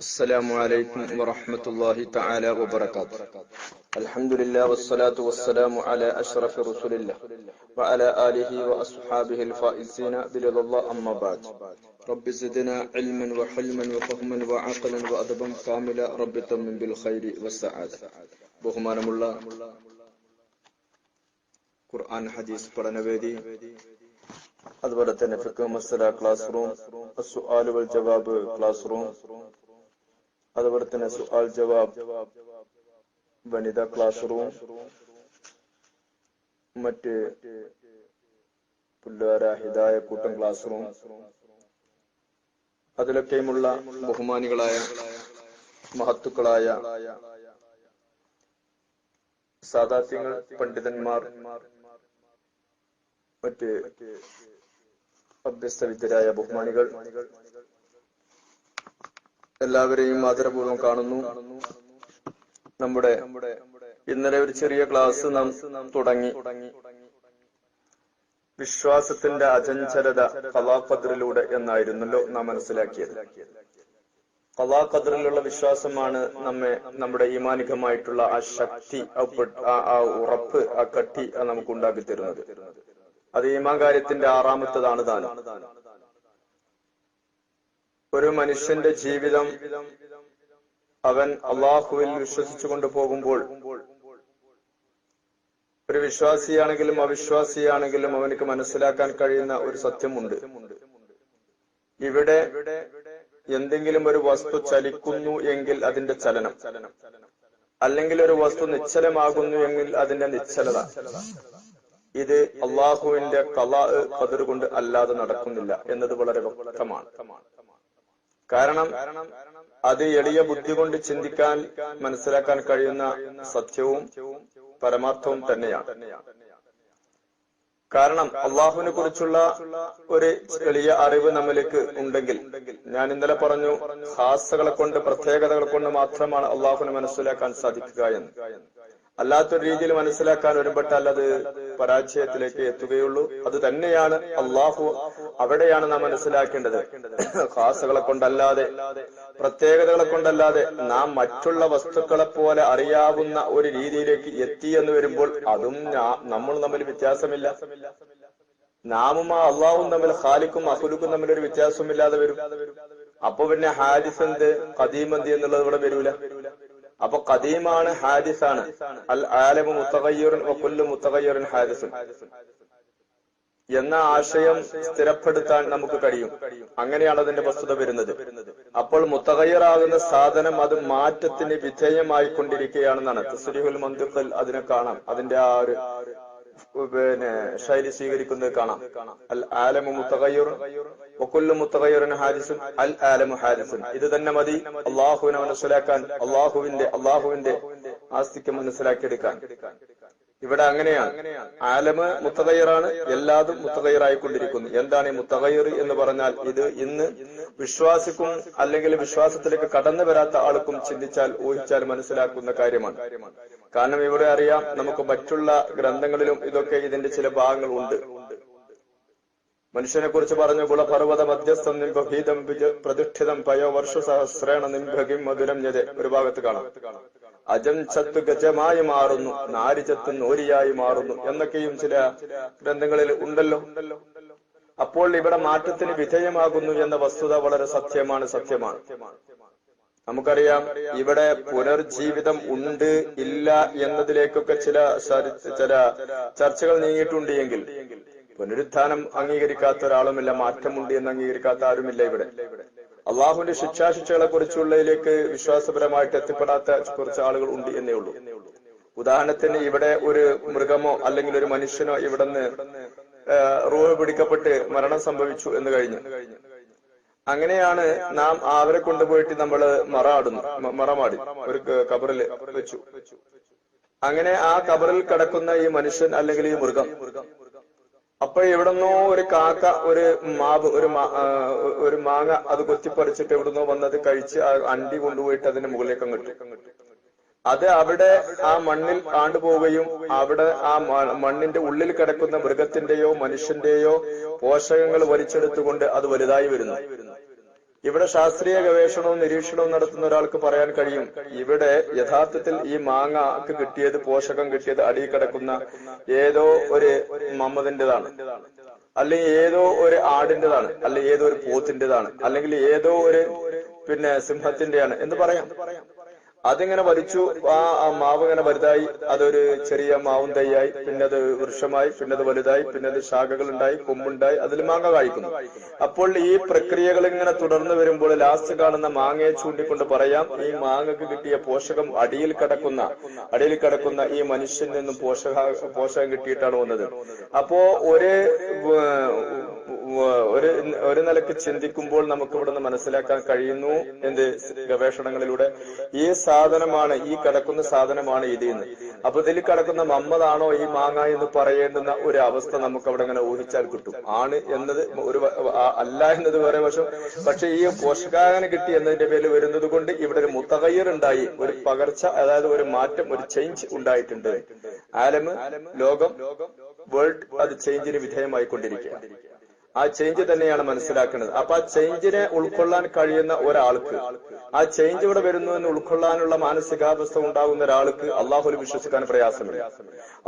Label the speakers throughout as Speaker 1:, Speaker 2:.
Speaker 1: السلام عليكم ورحمة الله تعالى وبركاته الحمد لله والصلاة والسلام على أشرف رسول الله وعلى آله وأصحابه الفائزين برضا الله أما بعد رب زدنا علما وحلما وفهما وعقلا وأدبا كاملا رب تمن بالخير والسعادة ബഹുമാനമുള്ള ഖുർആൻ ഹദീസ് പഠനവേദി അതുപോലെ തന്നെ ഫിഖ് മസല ക്ലാസ് റൂം സുആൽ വൽ ജവാബ് ക്ലാസ് റൂം അതുപോലെ തന്നെ സുആൽ ജവാബ് വനിതാ ക്ലാസ് റൂം മറ്റ് പുല്ലാര ഹിദായ കൂട്ടം ക്ലാസ് റൂം അതിലൊക്കെയുമുള്ള ബഹുമാനികളായ മഹത്തുക്കളായ സാദാത്യങ്ങൾ പണ്ഡിതന്മാർ മറ്റ് അഭ്യസ്തവിദ്യരായ ബഹുമാനികൾ എല്ലാവരെയും ആദരപൂർവം കാണുന്നു. നമ്മുടെ ഇന്നലെ ഒരു ചെറിയ ക്ലാസ് നാം തുടങ്ങി. വിശ്വാസത്തിന്റെ അചഞ്ചലത കലാഖദറിലൂടെ എന്നായിരുന്നല്ലോ നാം മനസ്സിലാക്കിയത്. കലാഖദറിലുള്ള വിശ്വാസമാണ് നമ്മെ നമ്മുടെ ഈമാനികമായിട്ടുള്ള ആ ശക്തി ആ ഉറപ്പ് ആ കട്ടി നമുക്ക് ഉണ്ടാക്കി തരുന്നത് അത് ഈമാൻ കാര്യത്തിന്റെ ആറാമത്തതാണ് താനും ഒരു മനുഷ്യന്റെ ജീവിതം അവൻ അള്ളാഹുവിൽ വിശ്വസിച്ചു കൊണ്ടുപോകുമ്പോൾ ഒരു വിശ്വാസിയാണെങ്കിലും അവിശ്വാസിയാണെങ്കിലും അവനക്ക് മനസ്സിലാക്കാൻ കഴിയുന്ന ഒരു സത്യമുണ്ട്. ഇവിടെ എന്തെങ്കിലും ഒരു വസ്തു ചലിക്കുന്നു എങ്കിൽ അതിന്റെ ചലനം. അല്ലെങ്കിൽ ഒരു വസ്തു നിശ്ചലമാകുന്നു എങ്കിൽ അതിന്റെ നിശ്ചലത. ഇത് അള്ളാഹുവിന്റെ കലാ കതിർ കൊണ്ട് അല്ലാതെ നടക്കുന്നില്ല. എന്നത് വളരെ വ്യക്തമാണ്. കാരണം അത് എളിയ ബുദ്ധി കൊണ്ട് ചിന്തിക്കാൻ മനസ്സിലാക്കാൻ കഴിയുന്ന സത്യവും പരമാർത്ഥവും തന്നെയാണ്. കാരണം അള്ളാഹുവിനെ കുറിച്ചുള്ള ഒരു എളിയ അറിവ് നമ്മിലേക്ക് ഉണ്ടെങ്കിൽ ഞാൻ ഇന്നലെ പറഞ്ഞു ഹാസകളെ കൊണ്ട് പ്രത്യേകതകൾ കൊണ്ട് മാത്രമാണ് അള്ളാഹുവിനെ മനസ്സിലാക്കാൻ സാധിക്കുക എന്ന്. അല്ലാത്തൊരു രീതിയിൽ മനസ്സിലാക്കാൻ ഒരുപെട്ടാൽ അത് പരാജയത്തിലേക്ക് എത്തുകയുള്ളൂ. അത് തന്നെയാണ് അള്ളാഹു അവിടെയാണ് നാം മനസ്സിലാക്കേണ്ടത്. ഖാസുകളെ കൊണ്ടല്ലാതെ പ്രത്യേകതകളെ കൊണ്ടല്ലാതെ നാം മറ്റുള്ള വസ്തുക്കളെ പോലെ അറിയാവുന്ന ഒരു രീതിയിലേക്ക് എത്തി എന്ന് വരുമ്പോൾ അതും നമ്മൾ തമ്മിൽ വ്യത്യാസമില്ല. നാമും ആ അള്ളാഹും തമ്മിൽ ഖാലിക്കും അഹുലുക്കും തമ്മിൽ ഒരു വ്യത്യാസമില്ലാതെ വരും. അപ്പൊ പിന്നെ ഹാരിസ് എന്ത് കദീമന്തി എന്നുള്ളത് ഇവിടെ വരൂല. അപ്പൊ കദീമാണ് ഹാദിസാണ്. അൽ ആലമു മുത്തകയ്യൂറിൻ കൊല്ലു മുത്തകയ്യൂറിൻ ഹാദിസ് എന്ന ആശയം സ്ഥിരപ്പെടുത്താൻ നമുക്ക് കഴിയും. അങ്ങനെയാണ് അതിന്റെ വസ്തുത വരുന്നത്. അപ്പോൾ മുത്തകയ്യറാകുന്ന സാധനം അത് മാറ്റത്തിന് വിധേയമായി കൊണ്ടിരിക്കുകയാണെന്നാണ് തസ്രീഹുൽ മന്ദുക്കൽ അതിനെ കാണാം. അതിന്റെ ആ ഒരു പിന്നെ ശൈലി സ്വീകരിക്കുന്നത് കാണാം. അൽ ആലമു മുത്തകയ്യൂർ ഒക്കൊല്ലു മുത്തകയ്യൂറിൻ ഹാരിസുൻ അൽ ആലമു ഹാരിസുൻ. ഇത് തന്നെ മതി അള്ളാഹുവിനെ മനസ്സിലാക്കാൻ അള്ളാഹുവിന്റെ അള്ളാഹുവിന്റെ ആസ്തിക്ക് മനസ്സിലാക്കിയെടുക്കാൻ. ഇവിടെ അങ്ങനെയാണ്. ആലമ് മുത്തകയറാണ് എല്ലാതും മുത്തകയറായിക്കൊണ്ടിരിക്കുന്നു എന്താണ് ഈ മുത്തകയർ എന്ന് പറഞ്ഞാൽ ഇത് ഇന്ന് വിശ്വാസിക്കും അല്ലെങ്കിൽ വിശ്വാസത്തിലേക്ക് കടന്നു വരാത്ത ആൾക്കും ചിന്തിച്ചാൽ ഊഹിച്ചാൽ മനസ്സിലാക്കുന്ന കാര്യമാണ്. കാരണം ഇവിടെ അറിയാം നമുക്ക് മറ്റുള്ള ഗ്രന്ഥങ്ങളിലും ഇതൊക്കെ ഇതിന്റെ ചില ഭാഗങ്ങൾ ഉണ്ട്. മനുഷ്യനെ കുറിച്ച് പറഞ്ഞു കുളപർവത മധ്യസ്ഥം നിംഭീതം പ്രതിഷ്ഠിതം പയോവർഷ സഹസ്രേണ നിംഭകിം മധുരം ഞത് ഒരു ഭാഗത്ത് കാണാം. അജം ചത്ത് ഗജമായി മാറുന്നു നാരി ചത്ത് നോരിയായി മാറുന്നു എന്നൊക്കെയും ചില ഗ്രന്ഥങ്ങളിൽ ഉണ്ടല്ലോ. അപ്പോൾ ഇവിടെ മാറ്റത്തിന് വിധേയമാകുന്നു എന്ന വസ്തുത വളരെ സത്യമാണ് സത്യമാണ്. നമുക്കറിയാം ഇവിടെ പുനർജീവിതം ഉണ്ട് ഇല്ല എന്നതിലേക്കൊക്കെ ചില ചില ചർച്ചകൾ നീങ്ങിയിട്ടുണ്ട് എങ്കിൽ പുനരുത്ഥാനം അംഗീകരിക്കാത്ത ഒരാളുമില്ല മാറ്റമുണ്ട് എന്ന് അംഗീകരിക്കാത്ത ആരുമില്ല ഇവിടെ. അള്ളാഹുവിന്റെ ശിക്ഷാശിക്ഷകളെ കുറിച്ചുള്ളതിലേക്ക് വിശ്വാസപരമായിട്ട് എത്തിപ്പെടാത്ത കുറച്ച് ആളുകൾ ഉണ്ട് എന്നേ ഉള്ളൂ. ഉദാഹരണത്തിന് ഇവിടെ ഒരു മൃഗമോ അല്ലെങ്കിൽ ഒരു മനുഷ്യനോ ഇവിടുന്ന് റൂഹ് പിടിക്കപ്പെട്ട് മരണം സംഭവിച്ചു എന്ന് കഴിഞ്ഞു. അങ്ങനെയാണ് നാം അവരെ കൊണ്ടുപോയിട്ട് നമ്മൾ മറാടുന്നു മറമാടി ഒരു കബറിൽ വെച്ചു. അങ്ങനെ ആ കബറിൽ കിടക്കുന്ന ഈ മനുഷ്യൻ അല്ലെങ്കിൽ ഈ മൃഗം അപ്പൊ എവിടുന്നോ ഒരു കാക്ക ഒരു മാവ് ഒരു ഒരു മാങ്ങ അത് കൊത്തിപ്പറിച്ചിട്ട് എവിടുന്നോ വന്നത് കഴിച്ച് അണ്ടി കൊണ്ടുപോയിട്ട് അതിന്റെ മുകളിലേക്ക് അങ്ങോട്ട് അത് അവിടെ ആ മണ്ണിൽ ആണ്ടുപോവുകയും അവിടെ ആ മണ്ണിന്റെ ഉള്ളിൽ കിടക്കുന്ന മൃഗത്തിന്റെയോ മനുഷ്യന്റെയോ പോഷകങ്ങൾ വലിച്ചെടുത്തുകൊണ്ട് അത് വലുതായി വരുന്നു. ഇവിടെ ശാസ്ത്രീയ ഗവേഷണവും നിരീക്ഷണവും നടത്തുന്ന ഒരാൾക്ക് പറയാൻ കഴിയും. ഇവിടെ യഥാർത്ഥത്തിൽ ഈ മാങ്ങക്ക് കിട്ടിയത് പോഷകം കിട്ടിയത് അടിയിൽ കിടക്കുന്ന ഏതോ ഒരു മമ്മതിന്റെതാണ് അല്ലെങ്കിൽ ഏതോ ഒരു ആടിന്റെതാണ് അല്ലെങ്കിൽ ഏതോ ഒരു പോത്തിന്റെതാണ് അല്ലെങ്കിൽ ഏതോ ഒരു പിന്നെ സിംഹത്തിന്റെയാണ് എന്ന് പറയാം. അതിങ്ങനെ വലിച്ചു. ആ മാവ് ഇങ്ങനെ വലുതായി. അതൊരു ചെറിയ മാവും തൈയായി. പിന്നെ അത് വൃക്ഷമായി. പിന്നെ അത് വലുതായി. പിന്നെ അത് ശാഖകൾ ഉണ്ടായി കൊമ്പുണ്ടായി. അതിൽ മാങ്ങ കായ്ക്കുന്നു. അപ്പോൾ ഈ പ്രക്രിയകൾ ഇങ്ങനെ തുടർന്ന് വരുമ്പോൾ ലാസ്റ്റ് കാണുന്ന മാങ്ങയെ ചൂണ്ടിക്കൊണ്ട് പറയാം. ഈ മാങ്ങക്ക് കിട്ടിയ പോഷകം അടിയിൽ കിടക്കുന്ന അടിയിൽ കിടക്കുന്ന ഈ മനുഷ്യൻ നിന്നും പോഷക പോഷകം കിട്ടിയിട്ടാണ് വന്നത്. അപ്പോ ഒരു ഒരു ഒരു നിലയ്ക്ക് ചിന്തിക്കുമ്പോൾ നമുക്ക് ഇവിടുന്ന് മനസ്സിലാക്കാൻ കഴിയുന്നു. എന്ത്? ഗവേഷണങ്ങളിലൂടെ ഈ സാധനമാണ് ഈ കിടക്കുന്ന സാധനമാണ് ഇത് എന്ന്. അപ്പൊ ഇതിൽ കിടക്കുന്ന മമ്മതാണോ ഈ മാങ്ങ എന്ന് പറയേണ്ടുന്ന ഒരു അവസ്ഥ നമുക്ക് അവിടെ ഇങ്ങനെ ഊഹിച്ചാൽ കിട്ടും. ആണ് എന്നത് ഒരു അല്ല എന്നത് വേറെ വശം. പക്ഷെ ഈ പോഷകാഹാരം കിട്ടി എന്നതിന്റെ പേരിൽ വരുന്നത് കൊണ്ട് ഇവിടെ ഒരു മുത്തകയ്യർ ഉണ്ടായി. ഒരു പകർച്ച അതായത് ഒരു മാറ്റം ഒരു ചേഞ്ച് ഉണ്ടായിട്ടുണ്ട്. ആലമ് ലോകം വേൾഡ് അത് ചേഞ്ചിന് വിധേയമായി കൊണ്ടിരിക്കുക ആ ചേഞ്ച് തന്നെയാണ് മനസ്സിലാക്കുന്നത്. അപ്പൊ ആ ചേഞ്ചിനെ ഉൾക്കൊള്ളാൻ കഴിയുന്ന ഒരാൾക്ക് ആ ചേഞ്ച് ഇവിടെ വരുന്നു എന്ന് ഉൾക്കൊള്ളാനുള്ള മാനസികാവസ്ഥ ഉണ്ടാകുന്ന ഒരാൾക്ക് അള്ളാഹുൽ വിശ്വസിക്കാൻ പ്രയാസമില്ല.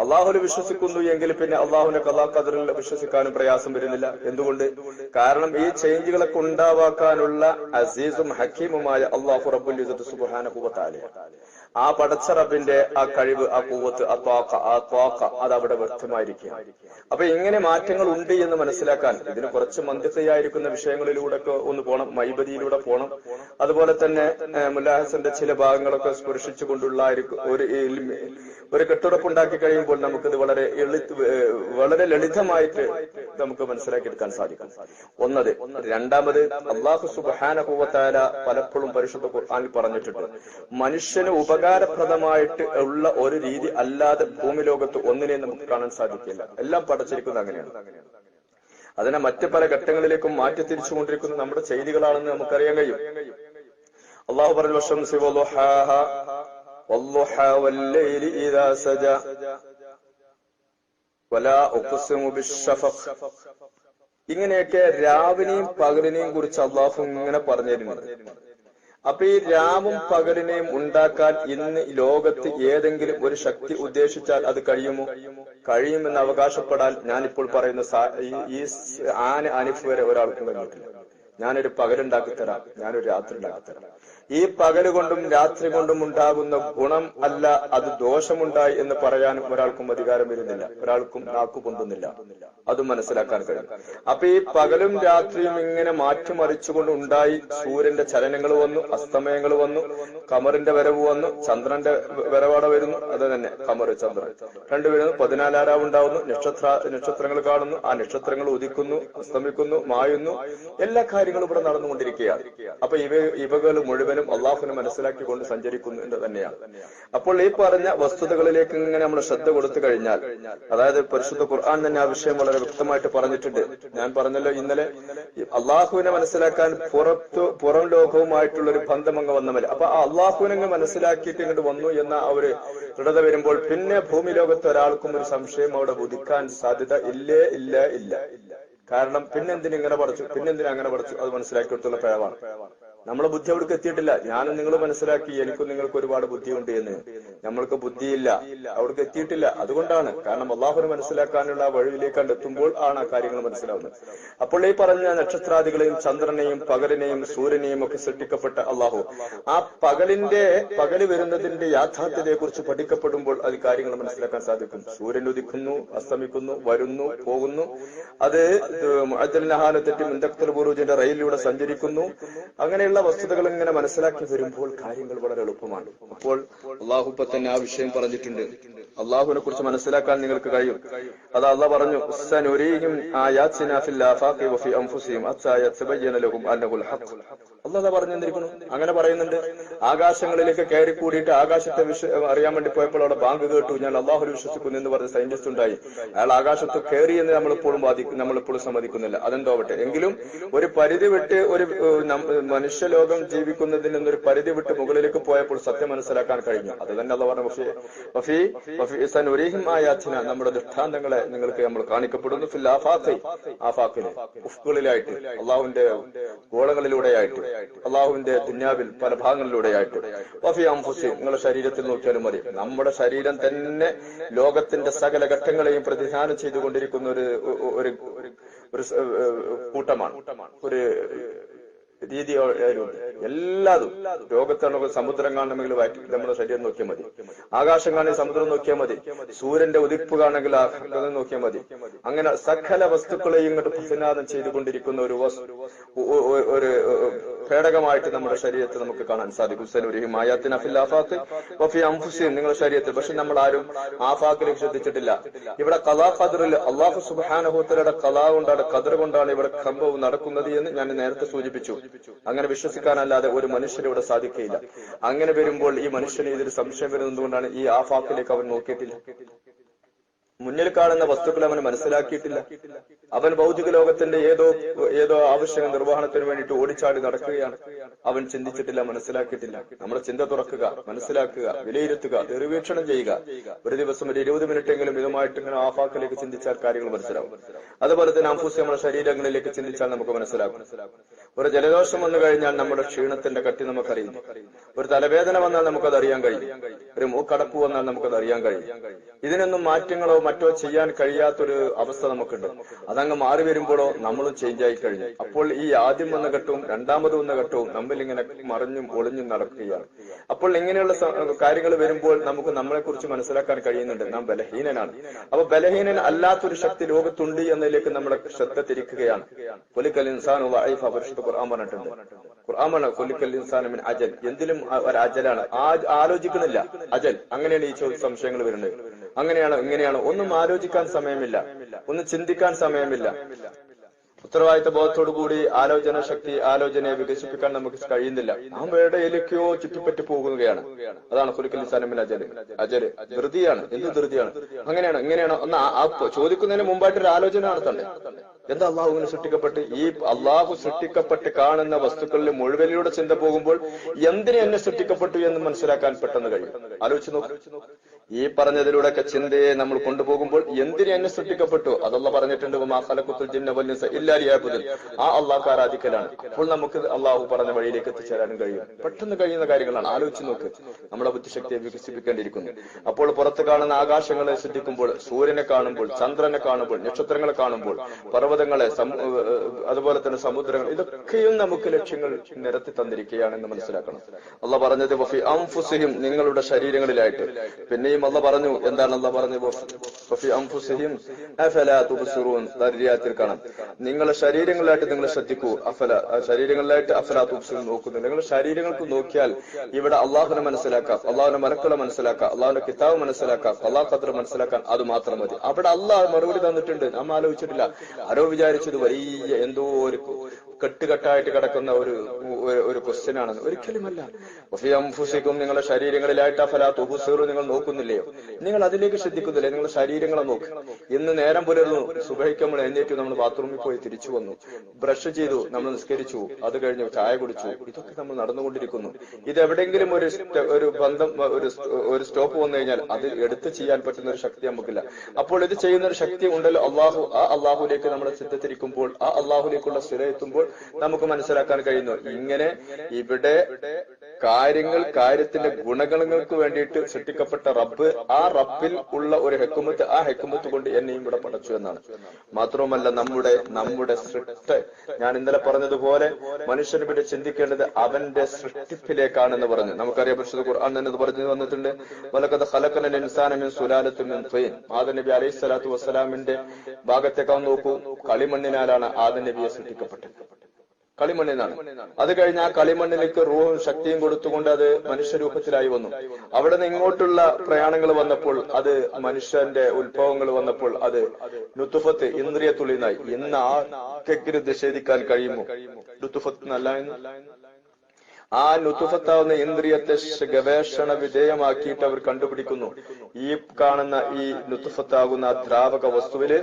Speaker 1: അള്ളാഹുൽ വിശ്വസിക്കുന്നു എങ്കിൽ പിന്നെ അള്ളാഹുവിനെ കലാ കദറിൽ വിശ്വസിക്കാനും പ്രയാസം വരുന്നില്ല. എന്തുകൊണ്ട്? കാരണം ഈ ചേഞ്ചുകളൊക്കെ ഉണ്ടാവാക്കാനുള്ള അസീസും ഹക്കീമുമായ അള്ളാഹു റബ്ബുൽ സുബാന ആ പടച്ച റബ്ബിന്റെ ആ കഴിവ് ആ കൂവത്ത് ആ ത്വാക്ക ആ ത്വാക്ക അത് അവിടെ വ്യക്തമായിരിക്കുകയാണ്. അപ്പൊ ഇങ്ങനെ മാറ്റങ്ങൾ ഉണ്ട് എന്ന് മനസ്സിലാക്കാൻ ഇതിന് കുറച്ച് മന്ദിത്തയായിരിക്കുന്ന വിഷയങ്ങളിലൂടെ ഒക്കെ ഒന്ന് പോണം മൈബദിയിലൂടെ പോണം. അതുപോലെ തന്നെ മുല്ലാഹസന്റെ ചില ഭാഗങ്ങളൊക്കെ സ്പർശിച്ചുകൊണ്ടുള്ള ഒരു- ഒരു ഒരു കെട്ടുറപ്പുണ്ടാക്കി കഴിയുമ്പോൾ നമുക്കിത് വളരെ എളുത്ത് വളരെ ലളിതമായിട്ട് നമുക്ക് മനസ്സിലാക്കിയെടുക്കാൻ സാധിക്കും. ഒന്നത് രണ്ടാമത് അള്ളാഹു സുബാന പലപ്പോഴും പരിശുദ്ധ ഖുർആാനിൽ പറഞ്ഞിട്ടുണ്ട് മനുഷ്യന് ഉപകാരപ്രദമായിട്ട് ഉള്ള ഒരു രീതി അല്ലാതെ ഭൂമി ലോകത്ത് ഒന്നിനെയും നമുക്ക് കാണാൻ സാധിക്കില്ല. എല്ലാം പഠിച്ചിരിക്കുന്നത് അങ്ങനെയാണ്. അതിനെ മറ്റു പല ഘട്ടങ്ങളിലേക്കും മാറ്റി തിരിച്ചുകൊണ്ടിരിക്കുന്നത് നമ്മുടെ ചെയ്തികളാണെന്ന് നമുക്കറിയാൻ കഴിയും. അള്ളാഹു പറഞ്ഞ വർഷം ഇങ്ങനെയൊക്കെ രാവിലെയും പകലിനെയും കുറിച്ച് അള്ളാഹു ഇങ്ങനെ പറഞ്ഞു തരുന്നുണ്ട് അപ്പൊ ഈ രാവും പകലിനെയും ഉണ്ടാക്കാൻ ഇന്ന് ലോകത്ത് ഏതെങ്കിലും ഒരു ശക്തി ഉദ്ദേശിച്ചാൽ അത് കഴിയുമോ? കഴിയുമെന്ന് അവകാശപ്പെടാൻ ഞാനിപ്പോൾ പറയുന്ന ഈ- ആന അനിഫ് വരെ ഒരാൾക്കും കഴിഞ്ഞിട്ടില്ല. ഞാനൊരു പകലുണ്ടാക്കി തരാം ഞാനൊരു രാത്രി ഉണ്ടാക്കി തരാം ഈ പകൽ കൊണ്ടും രാത്രി കൊണ്ടും ഉണ്ടാകുന്ന ഗുണം അല്ല അത് ദോഷമുണ്ടായി എന്ന് പറയാനും ഒരാൾക്കും അധികാരം വരുന്നില്ല. ഒരാൾക്കും നാക്കു പൊന്തുന്നില്ല. അത് മനസ്സിലാക്കാൻ കഴിയും. അപ്പൊ ഈ പകലും രാത്രിയും ഇങ്ങനെ മാറ്റിമറിച്ചുകൊണ്ട് ഉണ്ടായി സൂര്യന്റെ ചലനങ്ങൾ വന്നു അസ്തമയങ്ങൾ വന്നു കമറിന്റെ വരവ് വന്നു ചന്ദ്രന്റെ വരവാട വരുന്നു. അത് തന്നെ കമർ ചന്ദ്രൻ. രണ്ടുപേരും പതിനാലാരാവ് ഉണ്ടാവുന്നു. നക്ഷത്ര നക്ഷത്രങ്ങൾ കാണുന്നു. ആ നക്ഷത്രങ്ങൾ ഉദിക്കുന്നു അസ്തമിക്കുന്നു മായുന്നു. എല്ലാ കാര്യങ്ങളും ഇവിടെ നടന്നുകൊണ്ടിരിക്കുകയാണ്. അപ്പൊ ഇവ ഇവകൾ മുഴുവനും അള്ളാഹുവിനെ മനസ്സിലാക്കിക്കൊണ്ട് സഞ്ചരിക്കുന്നു എന്ന് തന്നെയാണ്. അപ്പോൾ ഈ പറഞ്ഞ വസ്തുതകളിലേക്ക് ഇങ്ങനെ നമ്മൾ ശ്രദ്ധ കൊടുത്തു കഴിഞ്ഞാൽ അതായത് പരിശുദ്ധ ഖുർആൻ തന്നെ ആ വിഷയം വളരെ വ്യക്തമായിട്ട് പറഞ്ഞിട്ടുണ്ട്. ഞാൻ പറഞ്ഞല്ലോ ഇന്നലെ അള്ളാഹുവിനെ മനസ്സിലാക്കാൻ പുറത്തു പുറം ലോകവുമായിട്ടുള്ള ഒരു ബന്ധം അങ്ങ് വന്നമല്ല. അപ്പൊ ആ അള്ളാഹുവിനെ മനസ്സിലാക്കിയിട്ട് ഇങ്ങോട്ട് വന്നു എന്ന ഒരു ദൃഢത വരുമ്പോൾ പിന്നെ ഭൂമി ലോകത്ത് ഒരാൾക്കും ഒരു സംശയം അവിടെ ഉദിക്കാൻ സാധ്യത ഇല്ലേ ഇല്ല ഇല്ല ഇല്ല. കാരണം പിന്നെന്തിന് ഇങ്ങനെ പഠിച്ചു? പിന്നെന്തിന് അങ്ങനെ പഠിച്ചു? അത് മനസ്സിലാക്കി മനസ്സിലാക്കിയെടുത്തുള്ള പിഴവാണ് നമ്മളെ ബുദ്ധി അവിടേക്ക് എത്തിയിട്ടില്ല. ഞാനും നിങ്ങൾ മനസ്സിലാക്കി എനിക്കും നിങ്ങൾക്ക് ഒരുപാട് ബുദ്ധിയുണ്ട് എന്ന്. നമ്മൾക്ക് ബുദ്ധിയില്ല. അവിടേക്ക് എത്തിയിട്ടില്ല. അതുകൊണ്ടാണ്. കാരണം അള്ളാഹുനെ മനസ്സിലാക്കാനുള്ള വഴിയിലേക്ക് കണ്ടെത്തുമ്പോൾ ആണ് ആ കാര്യങ്ങൾ മനസ്സിലാവുന്നത്. അപ്പോൾ ഈ പറഞ്ഞ നക്ഷത്രാദികളെയും ചന്ദ്രനെയും പകലിനെയും സൂര്യനെയും ഒക്കെ സൃഷ്ടിക്കപ്പെട്ട അള്ളാഹു. ആ പകലിന്റെ പകൽ വരുന്നതിന്റെ യാഥാർത്ഥ്യതയെ കുറിച്ച് പഠിക്കപ്പെടുമ്പോൾ അത് കാര്യങ്ങൾ മനസ്സിലാക്കാൻ സാധിക്കും. സൂര്യൻ ഉദിക്കുന്നു അസ്തമിക്കുന്നു വരുന്നു പോകുന്നു. അത് അജൽ നഹാലത്തെറ്റി മുന്തക്തൽ ബുറൂജിന്റെ റെയിലിലൂടെ സഞ്ചരിക്കുന്നു. അങ്ങനെയുള്ള വസ്തുതകൾ ഇങ്ങനെ മനസ്സിലാക്കി വരുമ്പോൾ കാര്യങ്ങൾ വളരെ എളുപ്പമാണ്. അപ്പോൾ അള്ളാഹു ഇപ്പൊ തന്നെ ആ വിഷയം പറഞ്ഞിട്ടുണ്ട്. അള്ളാഹുവിനെ കുറിച്ച് മനസ്സിലാക്കാൻ നിങ്ങൾക്ക് കഴിയും. അത് അള്ളാഹ് പറഞ്ഞു "സനുരീഹിം ആയാത്തിനാ ഫിൽ ആഫാഖി വഫി അൻഫുസിഹിം ഹത്താ യതബയ്യന ലഹും അന്നഹുൽ ഹഖ്." അള്ളാഹ് പറഞ്ഞു തന്നിരിക്കുന്നു അങ്ങനെ പറയുന്നുണ്ട്. ആകാശങ്ങളിലേക്ക് കയറി കൂടിയിട്ട് ആകാശത്തെ വിഷ അറിയാൻ വേണ്ടി പോയപ്പോൾ അവിടെ ബാങ്ക് കേട്ടു. ഞാൻ അള്ളാഹു വിശ്വസിക്കുന്നു എന്ന് പറഞ്ഞ സയന്റിസ്റ്റ് ഉണ്ടായി. അയാൾ ആകാശത്ത് കയറി എന്ന് നമ്മളിപ്പോഴും ബാധിക്കും നമ്മളിപ്പോഴും സമ്മതിക്കുന്നില്ല. അതെന്തോ ആവട്ടെ എങ്കിലും ഒരു പരിധി വിട്ട് ഒരു മനുഷ്യലോകം ജീവിക്കുന്നതിൽ ഒരു പരിധി വിട്ട് മുകളിലേക്ക് പോയപ്പോൾ സത്യം മനസ്സിലാക്കാൻ കഴിഞ്ഞു. അത് തന്നെ അല്ല പറഞ്ഞു പക്ഷേ വഫി വഫി സനുരീഹിം ആയാത്തിന. നമ്മുടെ ദൃഷ്ടാന്തങ്ങളെ നിങ്ങൾക്ക് നമ്മൾ കാണിക്കപ്പെടുന്നു. ഫിൽ ആഫാഖി ആഫാഖിൽ. ഉഫുകളിലായിട്ട് അള്ളാഹുവിന്റെ അള്ളാഹുവിന്റെ ദുന്യാവിൽ പല ഭാഗങ്ങളിലൂടെയായിട്ട്. വഫി അംഫുസി നിങ്ങളുടെ ശരീരത്തിൽ നോക്കിയാലും മതി. നമ്മുടെ ശരീരം തന്നെ ലോകത്തിന്റെ സകല ഘട്ടങ്ങളെയും പ്രതിദാനം ചെയ്തുകൊണ്ടിരിക്കുന്ന ഒരു ഒരു കൂട്ടമാണ്. ഒരു രീതി എല്ലാതും ലോകത്താണെങ്കിൽ സമുദ്രം കാണണമെങ്കിൽ നമ്മുടെ ശരീരം നോക്കിയാൽ മതി. ആകാശം കാണി സമുദ്രം നോക്കിയാൽ മതി. സൂര്യന്റെ ഉദിപ്പ് കാണെങ്കിൽ നോക്കിയാൽ മതി. അങ്ങനെ സകല വസ്തുക്കളെയും ഇങ്ങോട്ട് പ്രതിനാദം ചെയ്തുകൊണ്ടിരിക്കുന്ന ഒരു ഒരു പേടകമായിട്ട് നമ്മുടെ ശരീരത്തെ നമുക്ക് കാണാൻ സാധിക്കും. സലൂരിഹിം ആയാത്തിന് അഫിൽ ആഫാത്ത്. വഫി അംഫുസിൻ നിങ്ങളുടെ ശരീരത്തിൽ. പക്ഷെ നമ്മൾ ആരും ആഫാക്കിലേക്ക് ശ്രദ്ധിച്ചിട്ടില്ല ഇവിടെ കലാ ഖദറിൽ അള്ളാഹു സുബാനഹുത്തലയുടെ കലാ കൊണ്ടാണ് ഖദർ കൊണ്ടാണ് ഇവിടെ സംഭവം നടക്കുന്നത് എന്ന് ഞാൻ നേരത്തെ സൂചിപ്പിച്ചു. അങ്ങനെ വിശ്വസിക്കാനല്ലാതെ ഒരു മനുഷ്യന് ഇവിടെ സാധിക്കുകയില്ല. അങ്ങനെ വരുമ്പോൾ ഈ മനുഷ്യന് ഇതിൽ സംശയം വരുന്നതുകൊണ്ടാണ് ഈ ആഫാക്കിലേക്ക് അവൻ നോക്കിയിട്ടില്ല. മുന്നിൽ കാണുന്ന വസ്തുക്കൾ അവൻ മനസ്സിലാക്കിയിട്ടില്ല. അവൻ ഭൗതിക ലോകത്തിന്റെ ഏതോ ഏതോ ആവശ്യ നിർവഹണത്തിന് വേണ്ടിയിട്ട് ഓടിച്ചാടി നടക്കുകയാണ്. അവൻ ചിന്തിച്ചിട്ടില്ല മനസ്സിലാക്കിയിട്ടില്ല. നമ്മുടെ ചിന്ത തുറക്കുക മനസ്സിലാക്കുക വിലയിരുത്തുക നിർവീക്ഷണം ചെയ്യുക. ഒരു ദിവസം ഒരു ഇരുപത് മിനിറ്റ് എങ്കിലും ഇതുമായിട്ട് ഇങ്ങനെ ആഫാക്കിലേക്ക് ചിന്തിച്ചാൽ കാര്യങ്ങൾ മനസ്സിലാവും. അതുപോലെ തന്നെ അംഫൂസ് നമ്മുടെ ശരീരങ്ങളിലേക്ക് ചിന്തിച്ചാൽ നമുക്ക് മനസ്സിലാകും. ഒരു ജലദോഷം വന്നു കഴിഞ്ഞാൽ നമ്മുടെ ക്ഷീണത്തിന്റെ കട്ടി നമുക്കറിയുന്നു. ഒരു തലവേദന വന്നാൽ നമുക്കത് അറിയാൻ കഴിയും. ഒരു മൂക്കടപ്പ് വന്നാൽ നമുക്കത് അറിയാൻ കഴിയും. ഇതിനൊന്നും മാറ്റങ്ങളോ മറ്റോ ചെയ്യാൻ കഴിയാത്തൊരു അവസ്ഥ നമുക്കുണ്ട്. അതങ്ങ് മാറി വരുമ്പോഴോ നമ്മളും ചേഞ്ച് ആയി കഴിഞ്ഞു. അപ്പോൾ ഈ ആദ്യം വന്ന ഘട്ടവും രണ്ടാമത് വന്ന ഘട്ടവും നമ്മിൽ ഇങ്ങനെ മറിഞ്ഞും ഒളിഞ്ഞും നടക്കുകയാണ്. അപ്പോൾ ഇങ്ങനെയുള്ള കാര്യങ്ങൾ വരുമ്പോൾ നമുക്ക് നമ്മളെ കുറിച്ച് മനസ്സിലാക്കാൻ കഴിയുന്നുണ്ട്. നാം ബലഹീനനാണ്. അപ്പൊ ബലഹീനൻ അല്ലാത്തൊരു ശക്തി ലോകത്തുണ്ട് എന്നതിലേക്ക് നമ്മുടെ ശ്രദ്ധ തിരിക്കുകയാണ്. കൊലിക്കൽ ഇൻസാനു പരിശുദ്ധ ഖുർആൻ അജൽ. എന്തിലും ഒരു അജലാണ് ആ- ആലോചിക്കുന്നില്ല. അജൽ. അങ്ങനെയാണ് ഈ സംശയങ്ങൾ വരുന്നത്. അങ്ങനെയാണോ ഇങ്ങനെയാണോ? ഒന്നും ആലോചിക്കാൻ സമയമില്ല. ഒന്നും ചിന്തിക്കാൻ സമയമില്ല. ഉത്തരവാദിത്ത ബോധത്തോടു കൂടി ആലോചന ശക്തി ആലോചനയെ വികസിപ്പിക്കാൻ നമുക്ക് കഴിയുന്നില്ല. നാം വേറെ എലിക്കോ ചുറ്റിപ്പറ്റി പോകുകയാണ്. അതാണ് കുലിക്കൽ സനമിൽ അജൽ. അജൽ ധൃതിയാണ്. എന്ത് ധൃതിയാണ്? അങ്ങനെയാണ് ഇങ്ങനെയാണോ? ഒന്ന് ചോദിക്കുന്നതിന് മുമ്പായിട്ട് ഒരു ആലോചന നടത്തണ്ടേ? എന്താ അള്ളാഹുവിന് സൃഷ്ടിക്കപ്പെട്ട് ഈ അള്ളാഹു സൃഷ്ടിക്കപ്പെട്ട് കാണുന്ന വസ്തുക്കളിൽ മുഴുവനിലൂടെ ചിന്ത പോകുമ്പോൾ എന്തിനെ എന്നെ സൃഷ്ടിക്കപ്പെട്ടു എന്ന് മനസ്സിലാക്കാൻ പെട്ടെന്ന് കഴിയും? ആലോചിച്ച് നോക്ക്. ഈ പറഞ്ഞതിലൂടെയൊക്കെ ചിന്തയെ നമ്മൾ കൊണ്ടുപോകുമ്പോൾ എന്തിനെ എന്നെ സൃഷ്ടിക്കപ്പെട്ടു? അതല്ല പറഞ്ഞിട്ടുണ്ട് "വമാ ജിന്ന വൽ ഇൻസ ആ അള്ളാഹ് ആരാധിക്കലാണ്. അപ്പോൾ നമുക്ക് അള്ളാഹു പറഞ്ഞ വഴിയിലേക്ക് എത്തിച്ചേരാനും കഴിയും. പെട്ടെന്ന് കഴിയുന്ന കാര്യങ്ങളാണ്. ആലോചിച്ച് നോക്ക്. നമ്മുടെ ബുദ്ധിശക്തിയെ വികസിപ്പിക്കേണ്ടിയിരിക്കുന്നു. അപ്പോൾ പുറത്ത് കാണുന്ന ആകാശങ്ങളെ ശ്രദ്ധിക്കുമ്പോൾ സൂര്യനെ കാണുമ്പോൾ ചന്ദ്രനെ കാണുമ്പോൾ നക്ഷത്രങ്ങളെ കാണുമ്പോൾ പർവതങ്ങളെ അതുപോലെ തന്നെ സമുദ്രങ്ങൾ ഇതൊക്കെയും നമുക്ക് ലക്ഷ്യങ്ങൾ നിരത്തി തന്നിരിക്കുകയാണെന്ന് മനസ്സിലാക്കണം. അള്ള പറഞ്ഞത് നിങ്ങളുടെ ശരീരങ്ങളിലായിട്ട്. പിന്നെയും അല്ല പറഞ്ഞു എന്താണ് അല്ല പറഞ്ഞത്? ദർയാത്തിൽ കാണാം. നിങ്ങളെ ശരീരങ്ങളിലായിട്ട് നിങ്ങൾ ശ്രദ്ധിക്കൂ. അഫല ശരീരങ്ങളിലായിട്ട് അഫലാ തുബ്സിറൂൻ നോക്കുന്നു. നിങ്ങൾ ശരീരങ്ങൾക്ക് നോക്കിയാൽ ഇവിടെ അള്ളാഹുനെ മനസ്സിലാക്കാം. അള്ളാഹുനെ മലക്കുകളെ മനസ്സിലാക്കാം. അള്ളാഹുന്റെ കിതാബ് മനസ്സിലാക്കാം. അള്ളാഹ് ഖദർ മനസ്സിലാക്കാൻ അത് മാത്രം മതി. അവിടെ അള്ളാഹ് മറുപടി തന്നിട്ടുണ്ട്. നമ്മൾ ആലോചിച്ചിട്ടില്ല. ആരോ വിചാരിച്ചത് വലിയ എന്തോ ഒരു കെട്ടുകെട്ടായിട്ട് കിടക്കുന്ന ഒരു ഒരു- ക്വസ്റ്റ്യൻ ആണെന്ന് ഒരിക്കലുമല്ല. ഫുസിക്കും നിങ്ങളുടെ ശരീരങ്ങളിലായിട്ട് അഫലാ തുബുസീറു നിങ്ങൾ നോക്കുന്നില്ലയോ? നിങ്ങൾ അതിലേക്ക് ശ്രദ്ധിക്കുന്നില്ലേ? നിങ്ങളുടെ ശരീരങ്ങളെ നോക്ക്. ഇന്ന് നേരം പുലർന്നു. സുബഹിക്ക് നമ്മൾ എഴുന്നേറ്റ്. നമ്മൾ ബാത്റൂമിൽ പോയി തിരിച്ചു വന്നു. ബ്രഷ് ചെയ്തു. നമ്മൾ നിസ്കരിച്ചു. അത് കഴിഞ്ഞു ചായ കുടിച്ചു. ഇതൊക്കെ നമ്മൾ നടന്നുകൊണ്ടിരിക്കുന്നു. ഇത് എവിടെയെങ്കിലും ഒരു ഒരു ബന്ധം ഒരു ഒരു സ്റ്റോപ്പ് വന്നു കഴിഞ്ഞാൽ അത് എടുത്ത് ചെയ്യാൻ പറ്റുന്ന ഒരു ശക്തി നമുക്കില്ല. അപ്പോൾ ഇത് ചെയ്യുന്ന ഒരു ശക്തി ഉണ്ടല്ലോ. അള്ളാഹു ആ അള്ളാഹുലേക്ക് നമ്മുടെ ചിത്തത്തിരിക്കുമ്പോൾ ആ അള്ളാഹുലേക്കുള്ള സ്ഥിര എത്തുമ്പോൾ നമുക്ക് മനസ്സിലാക്കാൻ കഴിയുന്നു. ഇങ്ങനെ ഇവിടെ കാര്യങ്ങൾ കാര്യത്തിന്റെ ഗുണഗണങ്ങൾക്ക് വേണ്ടിയിട്ട് സൃഷ്ടിക്കപ്പെട്ട റബ്ബ് ആ റബ്ബിൽ ഉള്ള ഒരു ഹെക്കുമത്ത് ആ ഹെക്കുമത്ത് കൊണ്ട് എന്നെയും ഇവിടെ പടച്ചു എന്നാണ്. മാത്രവുമല്ല നമ്മുടെ നമ്മുടെ സൃഷ്ടി ഞാൻ ഇന്നലെ പറഞ്ഞതുപോലെ മനുഷ്യൻ ഇവിടെ ചിന്തിക്കേണ്ടത് അവന്റെ സൃഷ്ടിപ്പിലേക്കാണെന്ന് പറഞ്ഞു. നമുക്കറിയാം പരിശുദ്ധ ഖുർആൻ തന്നെ ഇത് പറഞ്ഞു വന്നിട്ടുണ്ട് വലക്കഥ ഖലഖന ഇൻസാനമിൻ സുലാലത്തും മിൻ ത്വയിൻ. ആദ നബി അലൈഹി സ്വലാത്തു വസ്സലാമിന്റെ ഭാഗത്തേക്കാൾ നോക്കൂ കളിമണ്ണിനാലാണ് ആദ നബിയെ സൃഷ്ടിക്കപ്പെട്ടത്. കളിമണ്ണിനാണ്. അത് കഴിഞ്ഞ് ആ കളിമണ്ണിലേക്ക് റൂഹും ശക്തിയും കൊടുത്തുകൊണ്ട് അത് മനുഷ്യരൂപത്തിലായി വന്നു. അവിടെ നിന്ന് ഇങ്ങോട്ടുള്ള പ്രയാണങ്ങൾ വന്നപ്പോൾ അത് മനുഷ്യന്റെ ഉത്ഭവങ്ങൾ വന്നപ്പോൾ അത് ലുത്തുഫത്ത് ഇന്ദ്രിയ തുള്ളിനായി ഇന്ന് ആർക്കെങ്കിലും നിഷേധിക്കാൻ കഴിയുമോ? ലുത്തുഫത്ത് നല്ല ആ നുത്തുഫത്താവുന്ന ഇന്ദ്രിയത്തെ ഗവേഷണ വിധേയമാക്കിയിട്ട് അവർ കണ്ടുപിടിക്കുന്നു. ഈ കാണുന്ന ഈ നുത്തുഫത്താകുന്ന ദ്രാവക വസ്തുവിൽ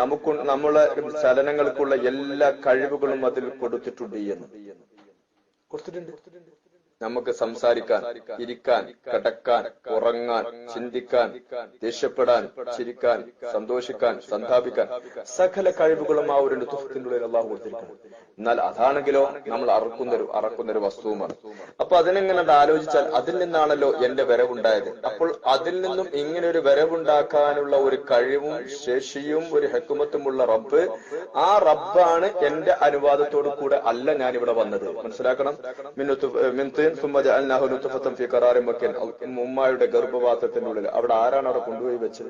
Speaker 1: നമുക്ക് നമ്മളെ ചലനങ്ങൾക്കുള്ള എല്ലാ കഴിവുകളും അതിൽ കൊടുത്തിട്ടുണ്ട് എന്ന്. കൊടുത്തിട്ടുണ്ട്. നമുക്ക് സംസാരിക്കാൻ ഇരിക്കാൻ കിടക്കാൻ ഉറങ്ങാൻ ചിന്തിക്കാൻ ദേഷ്യപ്പെടാൻ ചിരിക്കാൻ സന്തോഷിക്കാൻ സന്താപിക്കാൻ സകല കഴിവുകളും ആ ഒരു നുത്തുഫത്തിനുള്ളിൽ അള്ളാഹു കൊടുത്തിരിക്കുന്നു. എന്നാൽ അതാണെങ്കിലോ നമ്മൾ അറക്കുന്നൊരു അറക്കുന്നൊരു വസ്തുവുമാണ്. അപ്പൊ അതിനെങ്ങനെ ആലോചിച്ചാൽ അതിൽ നിന്നാണല്ലോ എന്റെ വരവുണ്ടായത്. അപ്പോൾ അതിൽ നിന്നും ഇങ്ങനെ ഒരു വരവുണ്ടാക്കാനുള്ള ഒരു കഴിവും ശേഷിയും ഒരു ഹെക്കുമത്തുമുള്ള റബ്ബ് ആ റബ്ബാണ് എന്റെ അനുവാദത്തോടു കൂടെ അല്ല ഞാൻ ഇവിടെ വന്നത്. മനസ്സിലാക്കണം? മിന്നുത്ത് മിൻതീൻ ഉമ്മായുടെ ഗർഭപാത്രത്തിന്റെ ഉള്ളിൽ. അവിടെ ആരാണ് അവിടെ കൊണ്ടുപോയി വെച്ചത്?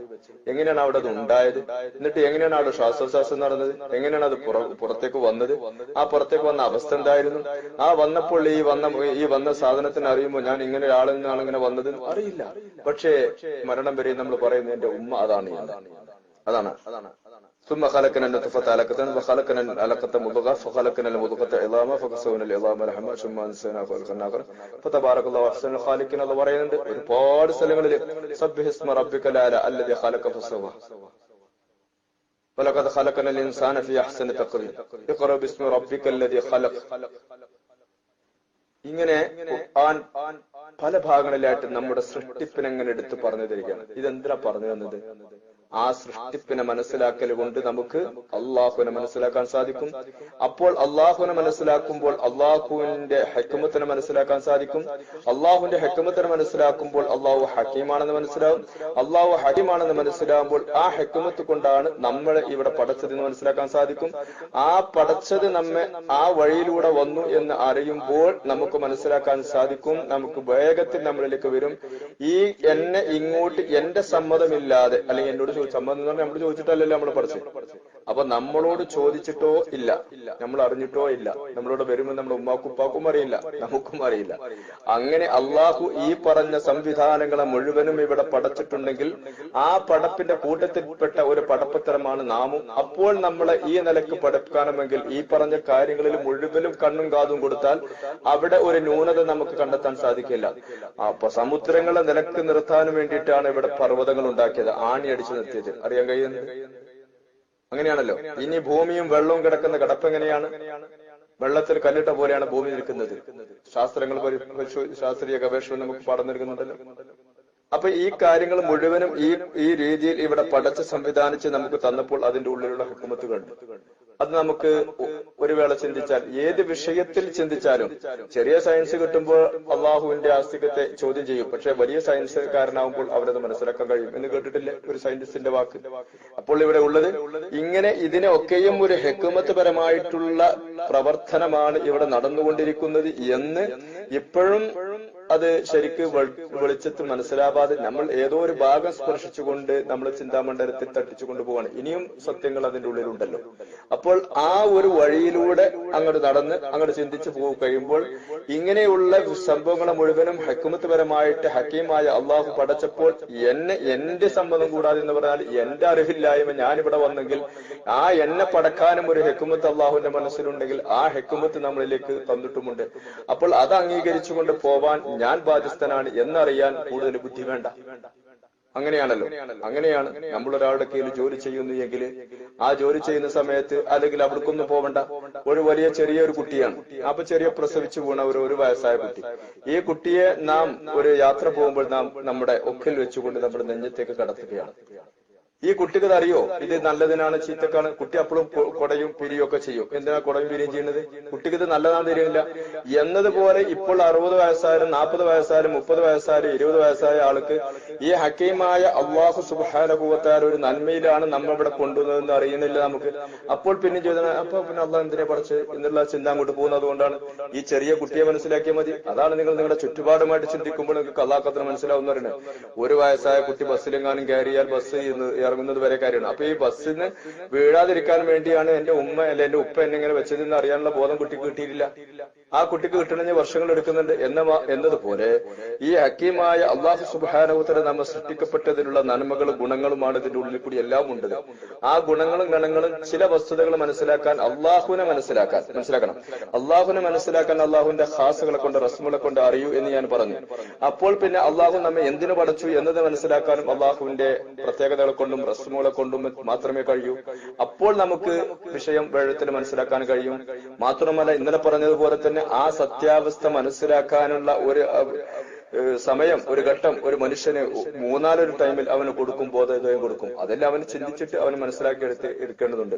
Speaker 1: എങ്ങനെയാണ് അവിടെ അത് ഉണ്ടായത്? എന്നിട്ട് എങ്ങനെയാണ് അവിടെ ശ്വാസോച്ഛ്വാസം നടന്നത്? എങ്ങനെയാണ് അത് പുറ- പുറത്തേക്ക് വന്നത്? ആ പുറത്തേക്ക് വന്ന അവസ്ഥ എന്തായിരുന്നു? ആ വന്നപ്പോൾ ഈ വന്ന ഈ വന്ന സാധനത്തിന് അറിയുമ്പോൾ ഞാൻ ഇങ്ങനെ ഒരാളിൽ നിന്നാണ് ഇങ്ങനെ വന്നത് അറിയില്ല. പക്ഷേ മരണം വരെ നമ്മൾ പറയുന്നത് എന്റെ ഉമ്മ അതാണ് അതാണ് അതാണ്. ثم خلقنا النطفة علقة وخلقنا العلقة مضغة فخلقنا المضغة عظاما فكسونا العظام لحما ثم انسانا خلقا آخر فتبارك الله احسن الخالقين എന്ന് പറയുന്നുണ്ട് ഒരുപാട് സ്ഥലങ്ങളിൽ സബ്ബിഹ് ഇസ്മ റബ്ബിക ലഅല അല്ലദി ഖലഖ ഫസവ്വ ولقد خلقنا الإنسان في أحسن تقويم اقرأ باسم ربك الذي خلق ഇങ്ങനെ ഖുർആൻ പല ഭാഗങ്ങളിലായിട്ട് നമ്മുടെ സൃഷ്ടിപ്പിനെ എങ്ങനെ എടുത്ത് പറഞ്ഞു തരികയാണ് ഇതെന്തിനാ പറഞ്ഞു തന്നത് ആ സൃഷ്ടിപ്പിനെ മനസ്സിലാക്കൽ കൊണ്ട് നമുക്ക് അള്ളാഹുവിനെ മനസ്സിലാക്കാൻ സാധിക്കും. അപ്പോൾ അള്ളാഹുവിനെ മനസ്സിലാക്കുമ്പോൾ അള്ളാഹുവിന്റെ ഹെക്കുമത്തിനെ മനസ്സിലാക്കാൻ സാധിക്കും. അള്ളാഹുവിന്റെ ഹെക്കുമത്തിനെ മനസ്സിലാക്കുമ്പോൾ അള്ളാഹു ഹക്കീമാണെന്ന് മനസ്സിലാവും. അള്ളാഹു ഹക്കീമാണെന്ന് മനസ്സിലാകുമ്പോൾ ആ ഹെക്കുമത്ത് കൊണ്ടാണ് നമ്മൾ ഇവിടെ പടച്ചതെന്ന് മനസ്സിലാക്കാൻ സാധിക്കും. ആ പടച്ചത് നമ്മെ ആ വഴിയിലൂടെ വന്നു എന്ന് അറിയുമ്പോൾ നമുക്ക് മനസ്സിലാക്കാൻ സാധിക്കും. നമുക്ക് വേഗത്തിൽ നമ്മളിലേക്ക് വരും. ഈ എന്നെ ഇങ്ങോട്ട് എന്റെ സമ്മതമില്ലാതെ അല്ലെങ്കിൽ എന്നോട് ചോദിച്ചു. സമ്മതം എന്ന് പറഞ്ഞാൽ നമ്മൾ ചോദിച്ചിട്ടല്ലല്ലോ നമ്മൾ പഠിച്ചത് അപ്പൊ നമ്മളോട് ചോദിച്ചിട്ടോ ഇല്ല. നമ്മൾ അറിഞ്ഞിട്ടോ ഇല്ല. നമ്മളോട് വരുമ്പോൾ നമ്മുടെ ഉമ്മാക്കും ഉപ്പാക്കും അറിയില്ല. നമുക്കും അറിയില്ല. അങ്ങനെ അള്ളാഹു ഈ പറഞ്ഞ സംവിധാനങ്ങളെ മുഴുവനും ഇവിടെ പടച്ചിട്ടുണ്ടെങ്കിൽ ആ പടപ്പിന്റെ കൂട്ടത്തിൽപ്പെട്ട ഒരു പടപ്പത്തരമാണ് നാമും. അപ്പോൾ നമ്മളെ ഈ നിലയ്ക്ക് പഠിക്കാണമെങ്കിൽ ഈ പറഞ്ഞ കാര്യങ്ങളിൽ മുഴുവനും കണ്ണും കാതും കൊടുത്താൽ അവിടെ ഒരു ന്യൂനത നമുക്ക് കണ്ടെത്താൻ സാധിക്കില്ല. അപ്പൊ സമുദ്രങ്ങളെ നിലയ്ക്ക് നിർത്താൻ വേണ്ടിയിട്ടാണ് ഇവിടെ പർവതങ്ങൾ ഉണ്ടാക്കിയത്. ആണി അടിച്ചു നിർത്തിയത്. അറിയാൻ കഴിയുന്നത്? അങ്ങനെയാണല്ലോ. ഇനി ഭൂമിയും വെള്ളവും കിടക്കുന്ന കിടപ്പ് എങ്ങനെയാണ്? വെള്ളത്തിൽ കല്ലിട്ട പോലെയാണ് ഭൂമി നിൽക്കുന്നത്. ശാസ്ത്രങ്ങൾ ശാസ്ത്രീയ ഗവേഷണം നമുക്ക് പാഠം നൽകുന്നുണ്ടല്ലോ. അപ്പൊ ഈ കാര്യങ്ങൾ മുഴുവനും ഈ ഈ രീതിയിൽ ഇവിടെ പടച്ച് സംവിധാനിച്ച് നമുക്ക് തന്നപ്പോൾ അതിന്റെ ഉള്ളിലുള്ള ഹുക്കുമത്ത് കണ്ടു അത് നമുക്ക് ഒരു വേള ചിന്തിച്ചാൽ ഏത് വിഷയത്തിൽ ചിന്തിച്ചാലും ചെറിയ സയൻസ് കിട്ടുമ്പോൾ അള്ളാഹുവിന്റെ ആസ്തികത്തെ ചോദ്യം ചെയ്യും. പക്ഷെ വലിയ സയൻസുകാരനാകുമ്പോൾ അവരത് മനസ്സിലാക്കാൻ കഴിയും എന്ന് കേട്ടിട്ടില്ലേ ഒരു സയന്റിസ്റ്റിന്റെ വാക്ക്? അപ്പോൾ ഇവിടെ ഉള്ളത് ഇങ്ങനെ ഇതിനൊക്കെയും ഒരു ഹെക്കുമത്ത് പരമായിട്ടുള്ള പ്രവർത്തനമാണ് ഇവിടെ നടന്നുകൊണ്ടിരിക്കുന്നത് എന്ന് ഇപ്പോഴും അത് ശരിക്ക് വെളിച്ചത്തിൽ മനസ്സിലാവാതെ നമ്മൾ ഏതോ ഒരു ഭാഗം സ്പർശിച്ചുകൊണ്ട് നമ്മൾ ചിന്താമണ്ഡലത്തിൽ തട്ടിച്ചു പോവാണ്. ഇനിയും സത്യങ്ങൾ അതിന്റെ ഉള്ളിലുണ്ടല്ലോ. അപ്പോൾ ആ ഒരു വഴിയിലൂടെ അങ്ങോട്ട് നടന്ന് അങ്ങോട്ട് ചിന്തിച്ചു പോകും കഴിയുമ്പോൾ ഇങ്ങനെയുള്ള സംഭവങ്ങൾ മുഴുവനും ഹക്കുമത്ത് പരമായിട്ട് ഹക്കീമായ അള്ളാഹു പടച്ചപ്പോൾ എന്നെ എന്റെ സമ്മതം കൂടാതെ എന്ന് പറഞ്ഞാൽ എന്റെ അറിവില്ലായ്മ ഞാനിവിടെ വന്നെങ്കിൽ ആ എന്നെ പടക്കാനും ഒരു ഹെക്കുമത്ത് അള്ളാഹുവിന്റെ മനസ്സിലുണ്ടെങ്കിൽ ആ ഹെക്കുമത്ത് നമ്മളിലേക്ക് തന്നിട്ടുമുണ്ട്. അപ്പോൾ അത് അംഗീകരിച്ചുകൊണ്ട് പോവാൻ ഞാൻ ബാധ്യസ്ഥനാണ് എന്നറിയാൻ കൂടുതൽ ബുദ്ധി വേണ്ട. അങ്ങനെയാണല്ലോ. അങ്ങനെയാണ് നമ്മൾ ഒരാളുടെ കീഴിൽ ജോലി ചെയ്യുന്നു എങ്കിൽ ആ ജോലി ചെയ്യുന്ന സമയത്ത് അല്ലെങ്കിൽ അവിടേക്കൊന്നും പോവണ്ട. ഒരു വലിയ ചെറിയ ഒരു കുട്ടിയാണ്. അപ്പൊ ചെറിയ പ്രസവിച്ചു പോണ ഒരു ഒരു വയസ്സായ കുട്ടി. ഈ കുട്ടിയെ നാം ഒരു യാത്ര പോകുമ്പോൾ നാം നമ്മുടെ ഒക്കിൽ വെച്ചുകൊണ്ട് നമ്മുടെ നെഞ്ചത്തേക്ക് കടത്തുകയാണ്. ഈ കുട്ടിക്ക് അറിയോ ഇത് നല്ലതിനാണ് ചീത്തക്കാണ്. കുട്ടി അപ്പോഴും കുടയും പിരിയും ഒക്കെ ചെയ്യും. എന്തിനാ കൊടയും പിരിയും ചെയ്യുന്നത്? കുട്ടിക്ക് ഇത് നല്ലതാണെന്ന് തരുന്നില്ല എന്നതുപോലെ ഇപ്പോൾ അറുപത് വയസ്സായാലും നാൽപ്പത് വയസ്സായാലും മുപ്പത് വയസ്സായാലും ഇരുപത് വയസ്സായ ആൾക്ക് ഈ ഹക്കീമായ അള്ളാഹു സുബാനുഭവത്താൽ ഒരു നന്മയിലാണ് നമ്മൾ ഇവിടെ കൊണ്ടുവന്നതെന്ന് അറിയുന്നില്ല നമുക്ക്. അപ്പോൾ പിന്നെ ചോദിച്ചാൽ അപ്പൊ പിന്നെ അള്ളാഹ് എന്തിനെ പറിച്ച് എന്നുള്ള ചിന്ത അങ്ങോട്ട് പോകുന്നത് കൊണ്ടാണ് ഈ ചെറിയ കുട്ടിയെ മനസ്സിലാക്കിയാൽ മതി. അതാണ് നിങ്ങൾ നിങ്ങളുടെ ചുറ്റുപാടുമായിട്ട് ചിന്തിക്കുമ്പോൾ നിങ്ങൾക്ക് അള്ളാഹത്തിന് മനസ്സിലാവുന്ന പറയുന്നത് ഒരു വയസ്സായ കുട്ടി ബസ്സിലെങ്ങാനും കയറിയാൽ ബസ് ഇറങ്ങുന്നത് വരെ കാര്യമാണ്. അപ്പൊ ഈ ബസ്സിന് വീഴാതിരിക്കാൻ വേണ്ടിയാണ് എന്റെ ഉമ്മ അല്ലെ എന്റെ ഉപ്പ എന്നെ ഇങ്ങനെ വെച്ചതെന്ന് അറിയാനുള്ള ബോധം കുട്ടിക്ക് കിട്ടിയിട്ടില്ല. ആ കുട്ടിക്ക് കിട്ടണമെങ്കിൽ വർഷങ്ങൾ എടുക്കുന്നുണ്ട്. എന്ന എന്നതുപോലെ ഈ ഹക്കീമായ അള്ളാഹു സുബാനവുത്തര നമ്മൾ സൃഷ്ടിക്കപ്പെട്ടതിനുള്ള നന്മകളും ഗുണങ്ങളുമാണ് ഇതിന്റെ ഉള്ളിൽ കൂടി എല്ലാം ഉണ്ട് ആ ഗുണങ്ങളും ഗണങ്ങളും ചില വസ്തുതകൾ മനസ്സിലാക്കാൻ അള്ളാഹുവിനെ മനസ്സിലാക്കാൻ മനസ്സിലാക്കണം. അള്ളാഹുവിനെ മനസ്സിലാക്കാൻ അള്ളാഹുവിന്റെ ഹാസുകളെ കൊണ്ട് റസ്മുകളെ കൊണ്ട് അറിയൂ എന്ന് ഞാൻ പറഞ്ഞു. അപ്പോൾ പിന്നെ അള്ളാഹു നമ്മെ എന്തിനു പഠിച്ചു എന്നത് മനസ്സിലാക്കാനും അള്ളാഹുവിന്റെ പ്രത്യേകതകളെ കൊണ്ടും റസ്മുകളെ കൊണ്ടും മാത്രമേ കഴിയൂ. അപ്പോൾ നമുക്ക് വിഷയം വെള്ളത്തിന് മനസ്സിലാക്കാൻ കഴിയും. മാത്രമല്ല ഇന്നലെ പറഞ്ഞതുപോലെ തന്നെ ആ സത്യാവസ്ഥ മനസ്സിലാക്കാനുള്ള ഒരു സമയം ഒരു ഘട്ടം ഒരു മനുഷ്യന് മൂന്നാലൊരു ടൈമിൽ അവന് കൊടുക്കും ബോധോദയം കൊടുക്കും. അതെല്ലാം അവന് ചിന്തിച്ചിട്ട് അവന് മനസ്സിലാക്കി എടുത്ത് എടുക്കേണ്ടതുണ്ട്.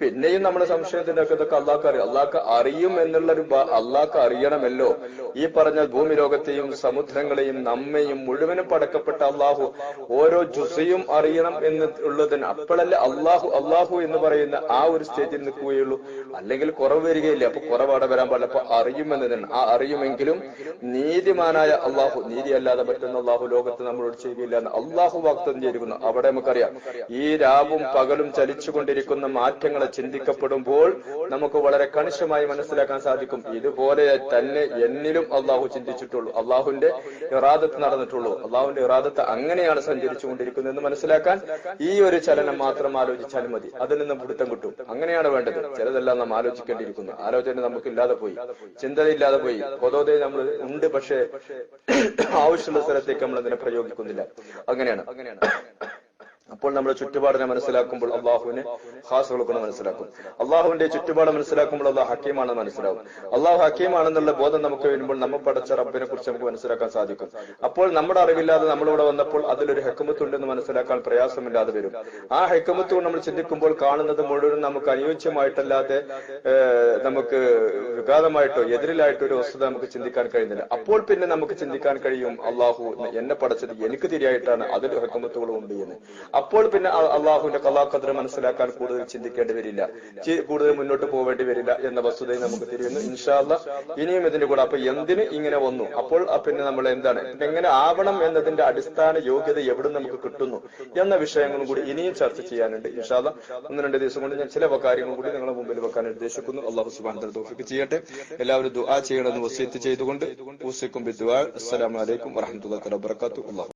Speaker 1: പിന്നെയും നമ്മുടെ സംശയത്തിന്റെ ഒക്കെ ഇതൊക്കെ അള്ളാഹ് അറിയാം. അള്ളാഹ് അറിയും എന്നുള്ള ഒരു അള്ളാഹ് അറിയണമല്ലോ. ഈ പറഞ്ഞ ഭൂമി ലോകത്തെയും സമുദ്രങ്ങളെയും നമ്മയും മുഴുവനും പടക്കപ്പെട്ട അള്ളാഹു ഓരോ ജുസയും അറിയണം എന്ന് ഉള്ളതിന് അപ്പോഴല്ലേ അള്ളാഹു അള്ളാഹു എന്ന് പറയുന്ന ആ ഒരു സ്റ്റേജിൽ നിൽക്കുകയുള്ളൂ. അല്ലെങ്കിൽ കുറവ് വരികയില്ല. അപ്പൊ കുറവാടെ വരാൻ പാടില്ല. അപ്പൊ അറിയുമെന്നതിന് ആ അറിയുമെങ്കിലും നീതിമാനായ അള്ളാഹു നീതി അല്ലാതെ പറ്റുന്ന അള്ളാഹു ലോകത്ത് നമ്മളോട് ചെയ്യുകയില്ല എന്ന് അള്ളാഹു വാക്തം ചെയ്തിരിക്കുന്നു. അവിടെ നമുക്കറിയാം ഈ രാവും പകലും ചലിച്ചുകൊണ്ടിരിക്കുന്ന മാറ്റങ്ങളെ ചിന്തിക്കപ്പെടുമ്പോൾ നമുക്ക് വളരെ കണിശമായി മനസ്സിലാക്കാൻ സാധിക്കും. ഇതുപോലെ തന്നെ എന്നിലും അള്ളാഹു ചിന്തിച്ചിട്ടുള്ളൂ. അള്ളാഹുവിന്റെ ഇറാദത്ത് നടന്നിട്ടുള്ളൂ. അള്ളാഹുവിന്റെ ഇറാദത്ത് അങ്ങനെയാണ് സഞ്ചരിച്ചുകൊണ്ടിരിക്കുന്നത് എന്ന് മനസ്സിലാക്കാൻ ഈ ഒരു ചലനം മാത്രം ആലോചിച്ചാൽ മതി. അതിൽ നിന്ന് പിടുത്തം കിട്ടും. അങ്ങനെയാണ് വേണ്ടത്. ചിലതെല്ലാം നാം ആലോചിക്കേണ്ടിയിരിക്കുന്നു. ആലോചന നമുക്ക് ഇല്ലാതെ പോയി. ചിന്തയില്ലാതെ പോയി. പൊതുവെ നമ്മൾ ഉണ്ട് പക്ഷേ ആവശ്യമുള്ള സ്ഥലത്തേക്ക് നമ്മൾ അതിനെ പ്രയോഗിക്കുന്നില്ല. അങ്ങനെയാണ് അങ്ങനെയാണ്. അപ്പോൾ നമ്മുടെ ചുറ്റുപാടിനെ മനസ്സിലാക്കുമ്പോൾ അള്ളാഹുവിനെ കൊണ്ട് മനസ്സിലാക്കും. അള്ളാഹുവിന്റെ ചുറ്റുപാട് മനസ്സിലാക്കുമ്പോൾ അള്ളാഹ് ഹക്കീമാണെന്ന് മനസ്സിലാവും. അള്ളാഹു ഹക്കീമാണെന്നുള്ള ബോധം നമുക്ക് വരുമ്പോൾ നമ്മൾ പഠിച്ച റബ്ബിനെ കുറിച്ച് നമുക്ക് മനസ്സിലാക്കാൻ സാധിക്കും. അപ്പോൾ നമ്മുടെ അറിവില്ലാതെ നമ്മളിവിടെ വന്നപ്പോൾ അതിലൊരു ഹെക്കുമത്തുണ്ടെന്ന് മനസ്സിലാക്കാൻ പ്രയാസമില്ലാതെ വരും. ആ ഹെക്കുമത്ത് കൊണ്ട് നമ്മൾ ചിന്തിക്കുമ്പോൾ കാണുന്നത് മുഴുവൻ നമുക്ക് അനുയോജ്യമായിട്ടല്ലാതെ നമുക്ക് വിഘാതമായിട്ടോ എതിരിലായിട്ടോ ഒരു വസ്തുത നമുക്ക് ചിന്തിക്കാൻ കഴിയുന്നില്ല. അപ്പോൾ പിന്നെ നമുക്ക് ചിന്തിക്കാൻ കഴിയും അള്ളാഹു എന്നെ പഠിച്ചത് എനിക്ക് തിരിയായിട്ടാണ് അതിൽ ഹെക്കുമത്തുകളും ഉണ്ട് എന്ന്. അപ്പോൾ പിന്നെ അള്ളാഹുവിന്റെ കലാഖദ്ര മനസ്സിലാക്കാൻ കൂടുതൽ ചിന്തിക്കേണ്ടി വരില്ല. കൂടുതൽ മുന്നോട്ട് പോവേണ്ടി വരില്ല എന്ന വസ്തുതയെ നമുക്ക് തിരിയുന്നു. ഇൻഷാല്ല ഇനിയും ഇതിന്റെ കൂടെ അപ്പൊ എന്തിന് ഇങ്ങനെ വന്നു? അപ്പോൾ പിന്നെ നമ്മൾ എന്താണ്? എങ്ങനെ ആവണം എന്നതിന്റെ അടിസ്ഥാന യോഗ്യത എവിടെ നമുക്ക് കിട്ടുന്നു എന്ന വിഷയങ്ങളും കൂടി ഇനിയും ചർച്ച ചെയ്യാനുണ്ട്. ഇൻഷാല്ല ഒന്ന് രണ്ട് ദിവസം കൊണ്ട് ഞാൻ ചില കാര്യങ്ങളും കൂടി നിങ്ങളുടെ മുമ്പിൽ വെക്കാൻ ഉദ്ദേശിക്കുന്നു. അള്ളാഹു സുബാൻ തോഫിക്ക് ചെയ്യട്ടെ. എല്ലാവരും ദുആ ചെയ്യണമെന്ന് വസീത്ത് ചെയ്തുകൊണ്ട് ഊസിക്കും ബിദ്വാ അസ്സലാമു അലൈക്കും വറഹ്മത്തുള്ളാഹി അല്ലാഹു